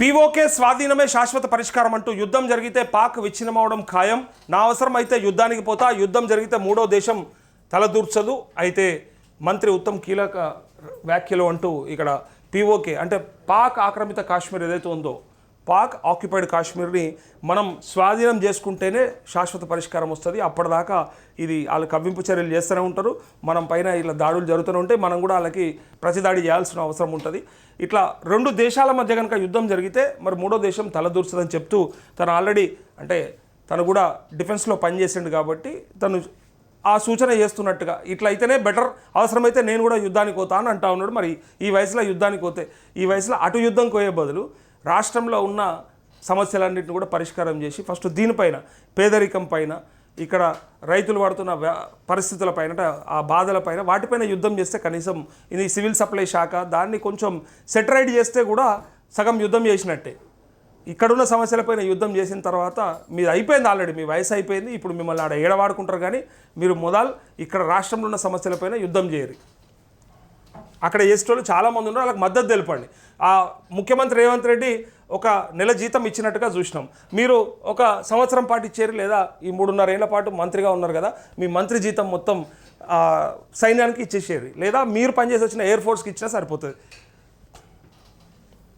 PoK స్వాధీనమే శాశ్వత పరిష్కారం అంటూ యుద్ధం జరిగితే పాక్ విచ్ఛిన్నమవడం ఖాయం. నా అవసరం అయితే యుద్ధానికి పోతా. యుద్ధం జరిగితే మూడో దేశం తలదూర్చదు. అయితే మంత్రి ఉత్తమ్ కీలక వ్యాఖ్యలు అంటూ ఇక్కడ పీఓకే అంటే పాక్ ఆక్రమిత కాశ్మీర్ ఏదైతే ఉందో పాక్ ఆక్యుపైడ్ కాశ్మీర్ని మనం స్వాధీనం చేసుకుంటేనే శాశ్వత పరిష్కారం వస్తుంది. అప్పటిదాకా ఇది వాళ్ళు కవ్వింపు చర్యలు చేస్తూనే ఉంటారు. మనం పైన ఇలా దాడులు జరుగుతూనే ఉంటాయి మనం కూడా వాళ్ళకి ప్రతిదాడి చేయాల్సిన అవసరం ఉంటుంది. ఇట్లా రెండు దేశాల మధ్య కనుక యుద్ధం జరిగితే మరి మూడో దేశం తలదూర్చదని చెప్తూ తను ఆల్రెడీ అంటే తను కూడా డిఫెన్స్లో పనిచేసిండు కాబట్టి తను ఆ సూచన చేస్తున్నట్టుగా ఇట్లా అయితేనే బెటర్ అవసరమైతే నేను కూడా యుద్ధానికి పోతా అని అంటా ఉన్నాడు. మరి ఈ వయసులో యుద్ధానికి పోతే ఈ వయసులో అటు యుద్ధం కోయే బదులు రాష్ట్రంలో ఉన్న సమస్యలన్నింటిని కూడా పరిష్కారం చేసి ఫస్ట్ దీనిపైన పేదరికం పైన ఇక్కడ రైతులు పడుతున్న వ్యా- పరిస్థితులపైన ఆ బాధలపైన వాటిపైన యుద్ధం చేస్తే కనీసం ఇది సివిల్ సప్లై శాఖ దాన్ని కొంచెం సెటరైడ్ చేస్తే కూడా సగం యుద్ధం చేసినట్టే. ఇక్కడున్న సమస్యలపైన యుద్ధం చేసిన తర్వాత మీరు అయిపోయింది ఆల్రెడీ మీ వయసు అయిపోయింది ఇప్పుడు మిమ్మల్ని ఆడ ఏడవాడుకుంటారు కానీ మీరు మొదలు ఇక్కడ రాష్ట్రంలో ఉన్న సమస్యలపైన యుద్ధం చేయరు. అక్కడ చేసేటోళ్ళు చాలామంది ఉన్నారు వాళ్ళకి మద్దతు తెలపండి. ఆ ముఖ్యమంత్రి రేవంత్ రెడ్డి ఒక నెల జీతం ఇచ్చినట్టుగా చూసినాం. మీరు ఒక సంవత్సరం పాటు ఇచ్చారు లేదా ఈ మూడున్నర ఏళ్ళ పాటు మంత్రిగా ఉన్నారు కదా మీ మంత్రి జీతం మొత్తం సైన్యానికి ఇచ్చేసేది లేదా మీరు పనిచేసి వచ్చిన ఎయిర్ ఫోర్స్కి ఇచ్చినా సరిపోతుంది.